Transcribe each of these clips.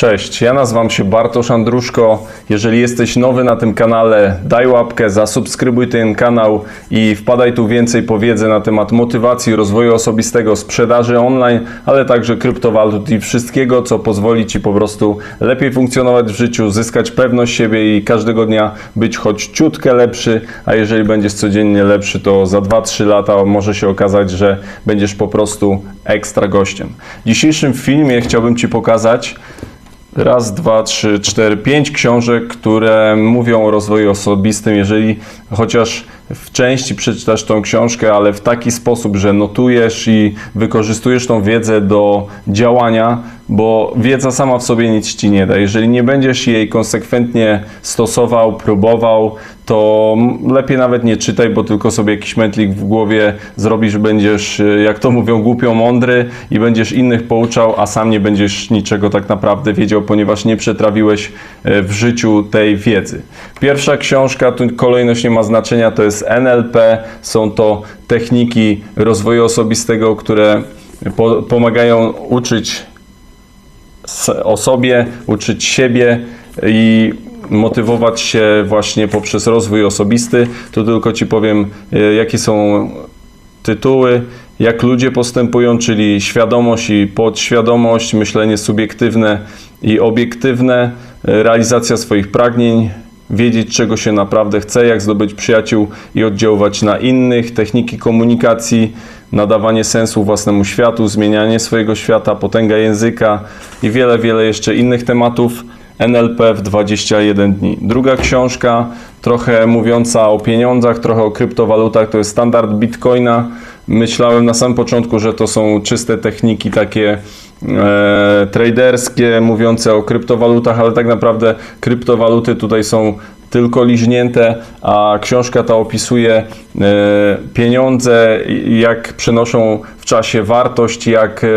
Cześć, ja nazywam się Bartosz Andruszko. Jeżeli jesteś nowy na tym kanale, daj łapkę, zasubskrybuj ten kanał i wpadaj tu więcej po wiedzę na temat motywacji, rozwoju osobistego, sprzedaży online, ale także kryptowalut i wszystkiego, co pozwoli Ci po prostu lepiej funkcjonować w życiu, zyskać pewność siebie i każdego dnia być choć ciutkę lepszy, a jeżeli będziesz codziennie lepszy, to za 2-3 lata może się okazać, że będziesz po prostu ekstra gościem. W dzisiejszym filmie chciałbym Ci pokazać raz, dwa, trzy, cztery, pięć książek, które mówią o rozwoju osobistym. Jeżeli chociaż w części przeczytasz tą książkę, ale w taki sposób, że notujesz i wykorzystujesz tą wiedzę do działania, bo wiedza sama w sobie nic ci nie da. Jeżeli nie będziesz jej konsekwentnie stosował, próbował, to lepiej nawet nie czytaj, bo tylko sobie jakiś mętlik w głowie zrobisz, będziesz, y, jak to mówią, głupio mądry i będziesz innych pouczał, a sam nie będziesz niczego tak naprawdę wiedział, ponieważ nie przetrawiłeś y, w życiu tej wiedzy. Pierwsza książka, tu kolejność nie ma znaczenia, to jest NLP, są to techniki rozwoju osobistego, które po, pomagają uczyć o sobie, uczyć siebie i motywować się właśnie poprzez rozwój osobisty. Tu tylko Ci powiem, e, jakie są tytuły, jak ludzie postępują, czyli świadomość i podświadomość, myślenie subiektywne i obiektywne, e, realizacja swoich pragnień, wiedzieć czego się naprawdę chce, jak zdobyć przyjaciół i oddziaływać na innych, techniki komunikacji, nadawanie sensu własnemu światu, zmienianie swojego świata, potęga języka i wiele, wiele jeszcze innych tematów. NLP w 21 dni. Druga książka, trochę mówiąca o pieniądzach, trochę o kryptowalutach, to jest standard Bitcoina. Myślałem na samym początku, że to są czyste techniki takie e, traderskie, mówiące o kryptowalutach, ale tak naprawdę kryptowaluty tutaj są tylko liźnięte, a książka ta opisuje e, pieniądze, jak przenoszą w czasie wartość, jak e,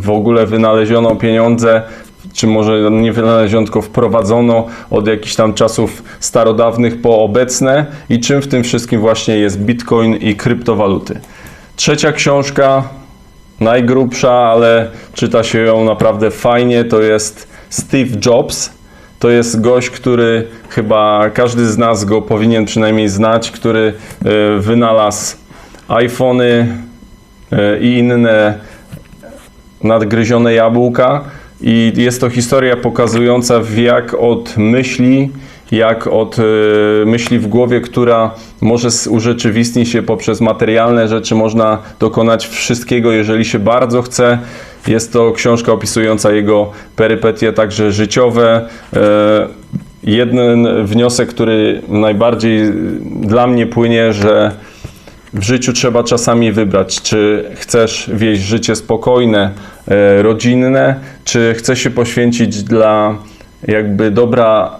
w ogóle wynaleziono pieniądze, czy może nie wynaleziono, tylko wprowadzono od jakichś tam czasów starodawnych po obecne i czym w tym wszystkim właśnie jest Bitcoin i kryptowaluty. Trzecia książka, najgrubsza, ale czyta się ją naprawdę fajnie, to jest Steve Jobs. To jest gość, który chyba każdy z nas go powinien przynajmniej znać, który e, wynalazł iPhony e, i inne nadgryzione jabłka. I jest to historia pokazująca, jak od myśli, jak od e, myśli w głowie, która może s- urzeczywistni się poprzez materialne rzeczy, można dokonać wszystkiego, jeżeli się bardzo chce. Jest to książka opisująca jego perypetie także życiowe. E, Jeden wniosek, który najbardziej dla mnie płynie, że w życiu trzeba czasami wybrać, czy chcesz wieść życie spokojne, e, rodzinne, czy chcesz się poświęcić dla jakby dobra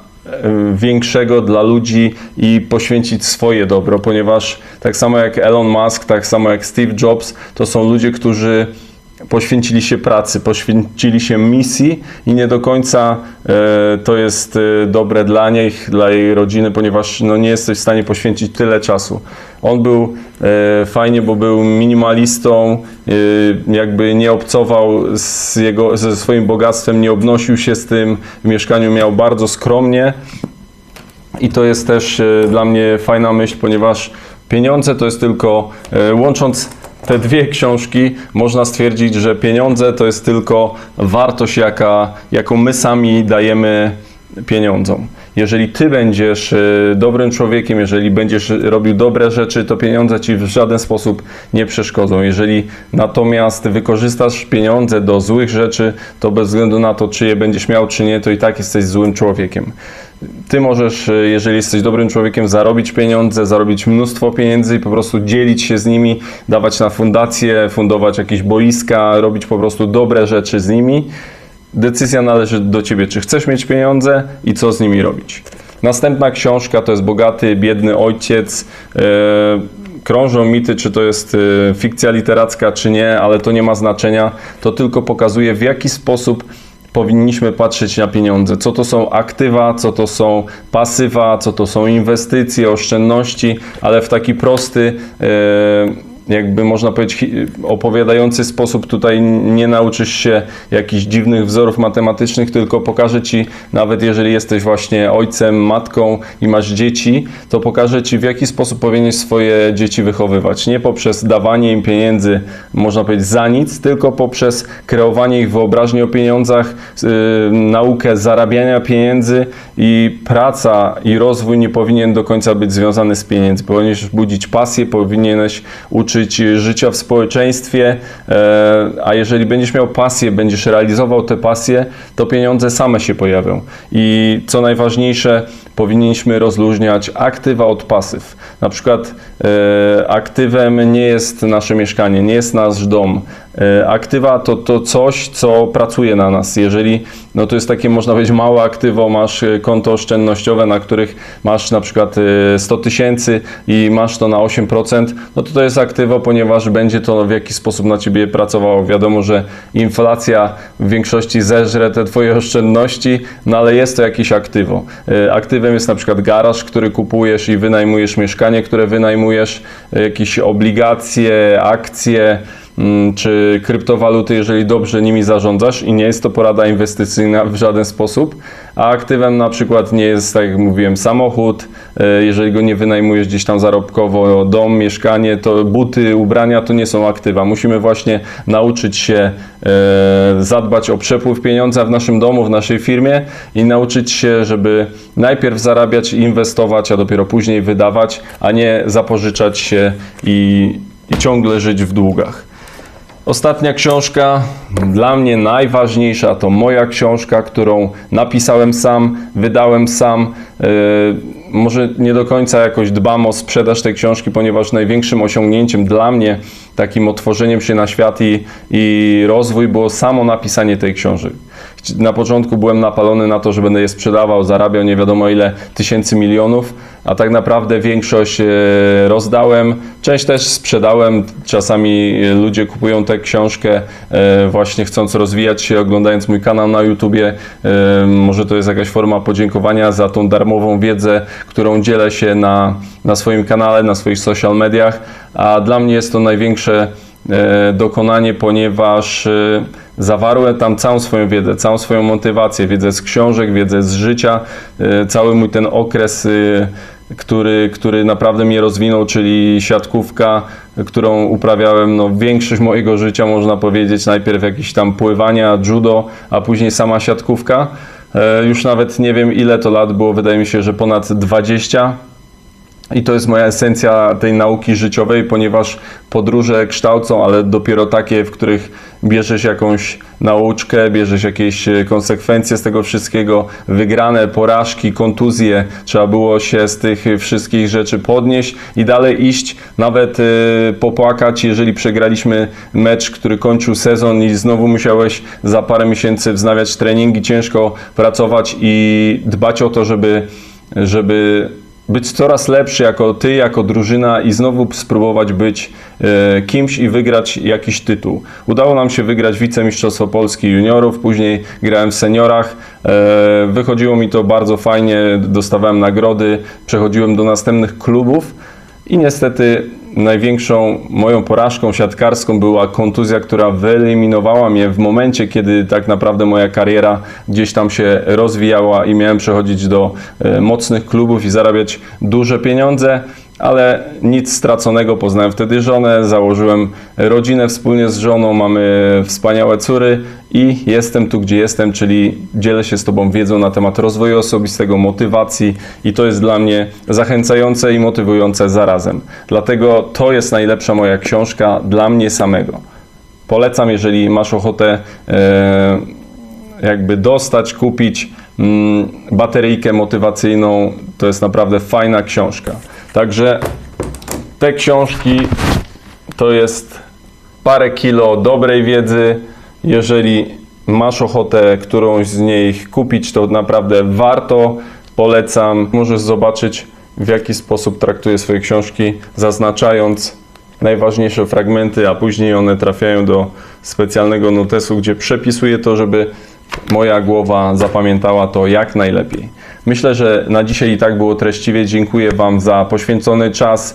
większego dla ludzi i poświęcić swoje dobro, ponieważ tak samo jak Elon Musk, tak samo jak Steve Jobs, to są ludzie, którzy poświęcili się pracy, poświęcili się misji i nie do końca e, to jest e, dobre dla nich, dla jej rodziny, ponieważ no, nie jesteś w stanie poświęcić tyle czasu. On był e, fajnie, bo był minimalistą, jakby nie obcował z jego, ze swoim bogactwem, nie obnosił się z tym, w mieszkaniu miał bardzo skromnie. I to jest też dla mnie fajna myśl, ponieważ pieniądze to jest tylko, łącząc te dwie książki, można stwierdzić, że pieniądze to jest tylko wartość, jaka, jaką my sami dajemy pieniądzom. Jeżeli ty będziesz e, dobrym człowiekiem, jeżeli będziesz robił dobre rzeczy, to pieniądze ci w żaden sposób nie przeszkodzą. Jeżeli natomiast wykorzystasz pieniądze do złych rzeczy, to bez względu na to, czy je będziesz miał, czy nie, to i tak jesteś złym człowiekiem. Ty możesz, e, jeżeli jesteś dobrym człowiekiem, zarobić pieniądze, zarobić mnóstwo pieniędzy i po prostu dzielić się z nimi, dawać na fundacje, fundować jakieś boiska, robić po prostu dobre rzeczy z nimi. Decyzja należy do ciebie, czy chcesz mieć pieniądze i co z nimi robić. Następna książka to jest Bogaty, biedny ojciec. E, krążą mity, czy to jest e, fikcja literacka, czy nie, ale to nie ma znaczenia. To tylko pokazuje, w jaki sposób powinniśmy patrzeć na pieniądze. Co to są aktywa, co to są pasywa, co to są inwestycje, oszczędności, ale w taki prosty, e, jakby można powiedzieć, opowiadający sposób tutaj nie nauczysz się jakichś dziwnych wzorów matematycznych, tylko pokażę Ci, nawet jeżeli jesteś właśnie ojcem, matką i masz dzieci, to pokażę Ci, w jaki sposób powinieneś swoje dzieci wychowywać. Nie poprzez dawanie im pieniędzy, można powiedzieć, za nic, tylko poprzez kreowanie ich wyobraźni o pieniądzach, yy, naukę zarabiania pieniędzy i praca i rozwój nie powinien do końca być związany z pieniędzmi. Powinieneś budzić pasję, powinieneś uczyć życia w społeczeństwie, e, a jeżeli będziesz miał pasję, będziesz realizował te pasje, to pieniądze same się pojawią. I co najważniejsze, powinniśmy rozluźniać aktywa od pasyw. Na przykład e, aktywem nie jest nasze mieszkanie, nie jest nasz dom. E, aktywa to, to coś, co pracuje na nas. Jeżeli, no to jest takie, można powiedzieć, małe aktywo, masz e, konto oszczędnościowe, na których masz na przykład e, 100 tysięcy i masz to na 8%, no to to jest aktywo, ponieważ będzie to w jakiś sposób na ciebie pracowało. Wiadomo, że inflacja w większości zeżre te twoje oszczędności, no ale jest to jakieś aktywo. E, Jest na przykład garaż, który kupujesz i wynajmujesz mieszkanie, które wynajmujesz, jakieś obligacje, akcje, czy kryptowaluty, jeżeli dobrze nimi zarządzasz i nie jest to porada inwestycyjna w żaden sposób, a aktywem na przykład nie jest, tak jak mówiłem, samochód, e, jeżeli go nie wynajmujesz gdzieś tam zarobkowo, dom, mieszkanie, to buty, ubrania to nie są aktywa. Musimy właśnie nauczyć się e, zadbać o przepływ pieniądza w naszym domu, w naszej firmie i nauczyć się, żeby najpierw zarabiać, inwestować, a dopiero później wydawać, a nie zapożyczać się i, i ciągle żyć w długach. Ostatnia książka, dla mnie najważniejsza, to moja książka, którą napisałem sam, wydałem sam. Yy, może nie do końca jakoś dbam o sprzedaż tej książki, ponieważ największym osiągnięciem dla mnie, takim otworzeniem się na świat i, i rozwój było samo napisanie tej książek. Na początku byłem napalony na to, że będę je sprzedawał, zarabiał nie wiadomo ile tysięcy milionów, a tak naprawdę większość e, rozdałem, część też sprzedałem. Czasami e, ludzie kupują tę książkę e, właśnie chcąc rozwijać się, oglądając mój kanał na YouTubie. Może to jest jakaś forma podziękowania za tą darmową wiedzę, którą dzielę się na, na swoim kanale, na swoich social mediach, a dla mnie jest to największe dokonanie, ponieważ e, zawarłem tam całą swoją wiedzę, całą swoją motywację, wiedzę z książek, wiedzę z życia, e, cały mój ten okres, e, który, który naprawdę mnie rozwinął, czyli siatkówka, którą uprawiałem no, większość mojego życia, można powiedzieć, najpierw jakieś tam pływania, judo, a później sama siatkówka. E, Już nawet nie wiem ile to lat było, wydaje mi się, że ponad 20. I to jest moja esencja tej nauki życiowej, ponieważ podróże kształcą, ale dopiero takie, w których bierzesz jakąś nauczkę, bierzesz jakieś e, konsekwencje z tego wszystkiego, wygrane, porażki, kontuzje. Trzeba było się z tych wszystkich rzeczy podnieść i dalej iść, nawet e, popłakać, jeżeli przegraliśmy mecz, który kończył sezon i znowu musiałeś za parę miesięcy wznawiać treningi, ciężko pracować i dbać o to, żeby, żeby być coraz lepszy jako ty, jako drużyna i znowu spróbować być e, kimś i wygrać jakiś tytuł. Udało nam się wygrać wicemistrzostwo Polski juniorów, później grałem w seniorach. E, wychodziło mi to bardzo fajnie, dostawałem nagrody, przechodziłem do następnych klubów i niestety największą moją porażką siatkarską była kontuzja, która wyeliminowała mnie w momencie, kiedy tak naprawdę moja kariera gdzieś tam się rozwijała i miałem przechodzić do e, mocnych klubów i zarabiać duże pieniądze. Ale nic straconego, poznałem wtedy żonę, założyłem rodzinę wspólnie z żoną, mamy wspaniałe córy i jestem tu, gdzie jestem, czyli dzielę się z Tobą wiedzą na temat rozwoju osobistego, motywacji i to jest dla mnie zachęcające i motywujące zarazem. Dlatego to jest najlepsza moja książka dla mnie samego. Polecam, jeżeli masz ochotę e, jakby dostać, kupić mm, bateryjkę motywacyjną, to jest naprawdę fajna książka. Także te książki to jest parę kilo dobrej wiedzy. Jeżeli masz ochotę którąś z nich kupić, to naprawdę warto. Polecam. Możesz zobaczyć, w jaki sposób traktuję swoje książki, zaznaczając najważniejsze fragmenty, a później one trafiają do specjalnego notesu, gdzie przepisuję to, żeby moja głowa zapamiętała to jak najlepiej. Myślę, że na dzisiaj i tak było treściwie. Dziękuję Wam za poświęcony czas.